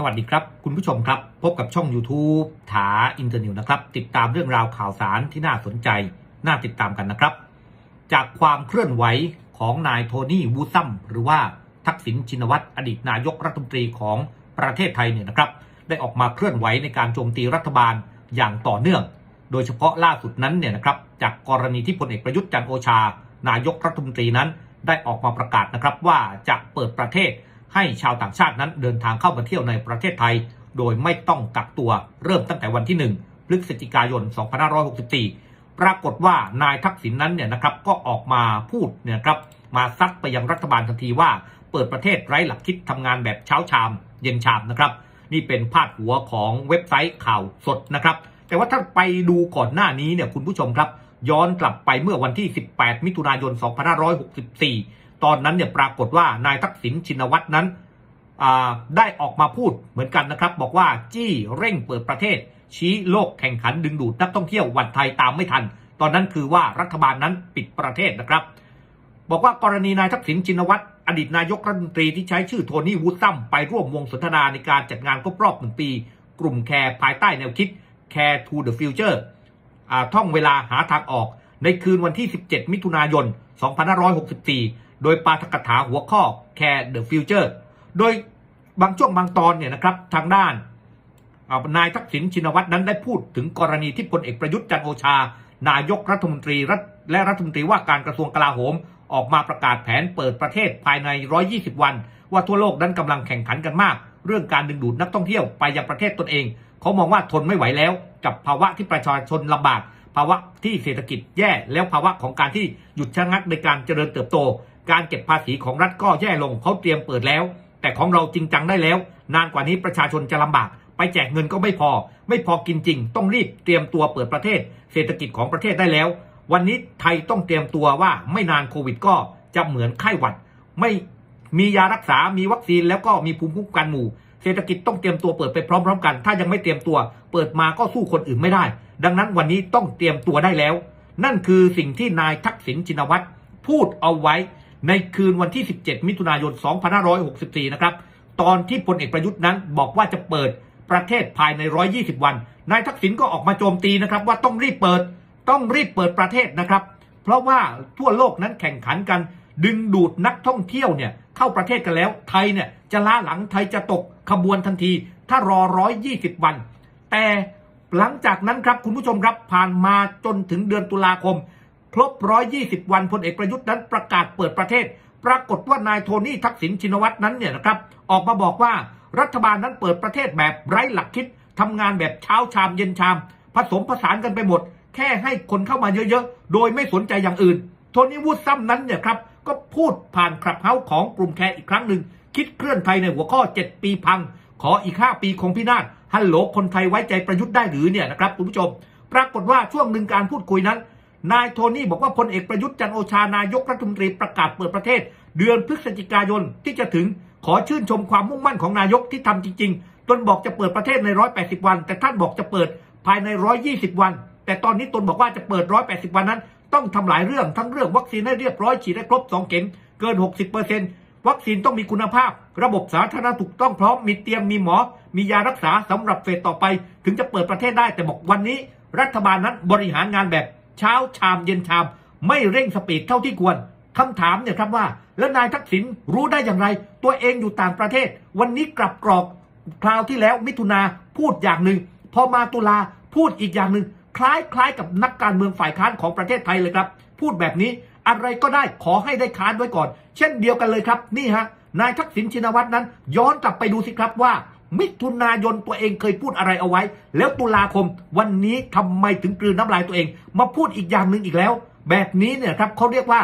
สวัสดีครับ คุณผู้ชมครับ พบกับช่อง YouTube ถาอินเตอร์นิวนะครับ ติดตามเรื่องราวข่าวสารที่น่าสนใจ น่าติดตามกันนะครับ จากความเคลื่อนไหวของนายโทนี่วูซัมหรือว่าทักษิณชินวัตรอดีตนายกรัฐมนตรีของประเทศไทยเนี่ยนะครับ ได้ออกมาเคลื่อนไหวในการโจมตีรัฐบาลอย่างต่อเนื่อง โดยเฉพาะล่าสุดนั้นเนี่ยนะครับ จากกรณีที่พลเอกประยุทธ์จันโอชา นายกรัฐมนตรีนั้น ได้ออกมาประกาศนะครับว่าจะเปิดประเทศ ให้ชาวต่างชาตินั้นเดินทางเข้ามาเที่ยวในประเทศไทย โดยไม่ต้องกักตัวเริ่มตั้งแต่วันที่ 1 พฤศจิกายน 2564 ปรากฏว่านายทักษิณนนั้นเนี่ยนะครับก็ออกมาพูดเนี่ยครับมาซัดไปยังรัฐบาลทันทีว่าเปิดประเทศไร้หลักคิดทำงานแบบเช้าชาม เย็นชามนะครับ นี่เป็นพาดหัวของเว็บไซต์ข่าวสดนะครับ แต่ว่าถ้าไปดูก่อนหน้านี้เนี่ยคุณผู้ชมครับ ย้อนกลับไปเมื่อวันที่ 18 มิถุนายน 2564 ตอนนั้นเนี่ยปรากฏว่านายทักษิณชินวัตรนั้นได้ออกมาพูดเหมือนกันนะครับ บอกว่าจี้เร่งเปิดประเทศ ชี้โลกแข่งขันดึงดูดนักท่องเที่ยววันไทยตามไม่ทัน ตอนนั้นคือว่ารัฐบาลนั้นปิดประเทศนะครับ บอกว่ากรณีนายทักษิณชินวัตรอดีตนายกรัฐมนตรีที่ใช้ชื่อโทนี่วูดซัมไปร่วมวงสนทนาในการจัดงานครบรอบหนึ่งปี กลุ่มแคร์ภายใต้แนวคิด Care to the Future อ่าท่องเวลาหาทางออก ในคืนวันที่ 17 มิถุนายน 2564 โดยปาฐกถาหัวข้อ Care the Future โดยบางช่วงบางตอนเนี่ยนะครับทางด้านนายทักษิณชินวัตรนั้นได้พูดถึงกรณีที่พลเอกประยุทธ์จันโอชา นายกรัฐมนตรีและรัฐมนตรีว่าการกระทรวงกลาโหม ออกมาประกาศแผนเปิดประเทศภายใน 120 วัน ว่าทั่วโลกนั้นกำลังแข่งขันกันมาก เรื่องการดึงดูดนักท่องเที่ยวไปยังประเทศตนเอง เขามองว่าทนไม่ไหวแล้ว กับภาวะที่ประชาชนลำบาก ภาวะที่เศรษฐกิจแย่แล้วภาวะของการที่หยุดชะงักในการเจริญเติบโต การเก็บภาษีของรัฐก็แย่ลงเขาเตรียมเปิดแล้ว แต่ของเราจริงจังได้แล้ว นานกว่านี้ประชาชนจะลำบาก ไปแจกเงินก็ไม่พอ ไม่พอกินจริง ต้องรีบเตรียมตัวเปิดประเทศ เศรษฐกิจของประเทศได้แล้ว วันนี้ไทยต้องเตรียมตัวว่าไม่นานโควิดก็จะเหมือนไข้หวัด ไม่มียารักษา มีวัคซีนแล้วก็มีภูมิคุ้มกันหมู่ เศรษฐกิจต้องเตรียมตัวเปิดไปพร้อม ๆ กัน ถ้ายังไม่เตรียมตัว เปิดมาก็สู้คนอื่นไม่ได้ ดังนั้นวันนี้ต้องเตรียมตัวได้แล้ว นั่นคือสิ่งที่นายทักษิณชินวัตรพูดเอาไว้ ในคืนวันที่ 17 มิถุนายน 2564 นะครับ ตอนที่พลเอกประยุทธ์นั้นบอกว่าจะเปิดประเทศภายใน 120 วัน นายทักษิณก็ออกมาโจมตีนะครับ ว่าต้องรีบเปิด ต้องรีบเปิดประเทศนะครับ เพราะว่าทั่วโลกนั้นแข่งขันกัน ดึงดูดนักท่องเที่ยวเนี่ยเข้าประเทศกันแล้ว ไทยเนี่ยจะล้าหลัง ไทยจะตกขบวนทันที ถ้ารอ 120 วัน แต่หลังจากนั้นครับคุณผู้ชมครับผ่านมาจนถึงเดือนตุลาคม ครบ120วันพลเอกประยุทธ์นั้นประกาศเปิดประเทศ ปรากฏว่านายโทนี่ทักษิณชินวัตรนั้นเนี่ยนะครับ ออกมาบอกว่ารัฐบาลนั้นเปิดประเทศแบบไร้หลักคิดทำงานแบบเช้าชามเย็นชาม ผสมผสานกันไปหมด แค่ให้คนเข้ามาเยอะๆ โดยไม่สนใจอย่างอื่น โทนี่วูดซัมนั้นเนี่ยครับ ก็พูดผ่านคลับเฮาส์ของกลุ่มแคร์อีกครั้งหนึ่ง คิดเคลื่อนไทยในหัวข้อ 7 ปีพัง ขออีก 5 ปีคงพินาศฮัลโหลคนไทยไว้ใจประยุทธ์ได้หรือเนี่ยนะครับคุณผู้ชม ปรากฏว่าช่วงหนึ่งการพูดคุยนั้น นายโทนี่บอกว่าพลเอกประยุทธ์จันโอชานายกรัฐมนตรีประกาศเปิดประเทศ เดือนพฤศจิกายนที่จะถึงขอชื่นชมความมุ่งมั่นของนายกที่ทำจริงๆ ตนบอกจะเปิดประเทศใน 180 วัน แต่ท่านบอกจะเปิดภายใน 120 วัน แต่ตอนนี้ตนบอกว่าจะเปิด 180 วันนั้น ต้องทำหลายเรื่องทั้งเรื่องวัคซีนให้เรียบร้อยฉีดให้ครบ 2 เข็มเกิน 60%วัคซีนต้องมีคุณภาพ ระบบสาธารณสุขต้องพร้อมมีเตียงมีหมอ มียารักษาสำหรับเฟสต่อไป ถึงจะเปิดประเทศได้แต่บอกวันนี้ รัฐบาลนั้นบริหารงานแบบ เช้าชามเย็นชาม ไม่เร่งสปีดเท่าที่ควรคำถามเนี่ยครับว่า แล้วนายทักษิณรู้ได้อย่างไร ตัวเองอยู่ต่างประเทศ วันนี้กลับกรอกคราวที่แล้วมิถุนาพูดอย่างหนึ่ง พอมาตุลาพูดอีกอย่างหนึ่งคล้ายคล้ายกับนักการเมืองฝ่ายค้านของประเทศไทยเลยครับ พูดแบบนี้อะไรก็ได้ขอให้ได้ค้านไว้ก่อน เช่นเดียวกันเลยครับ นี่ฮะนายทักษิณชินวัตรนั้น ย้อนกลับไปดูสิครับว่า มิถุนายนตัวเองเคยพูดอะไรเอาไว้ แล้วตุลาคมวันนี้ทำไมถึงกลืนน้ำลายตัวเอง มาพูดอีกอย่างหนึ่งอีกแล้ว แบบนี้เนี่ยครับเขาเรียกว่า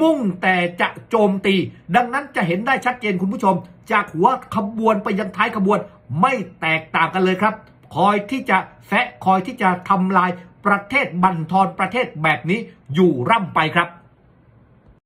มุ่งแต่จะโจมตี ดังนั้นจะเห็นได้ชัดเจนคุณผู้ชม จากหัวขบวนไปยังท้ายขบวนไม่แตกต่างกันเลยครับ คอยที่จะแซะคอยที่จะทำลายประเทศบั่นทอนประเทศแบบนี้อยู่ร่ำไปครับ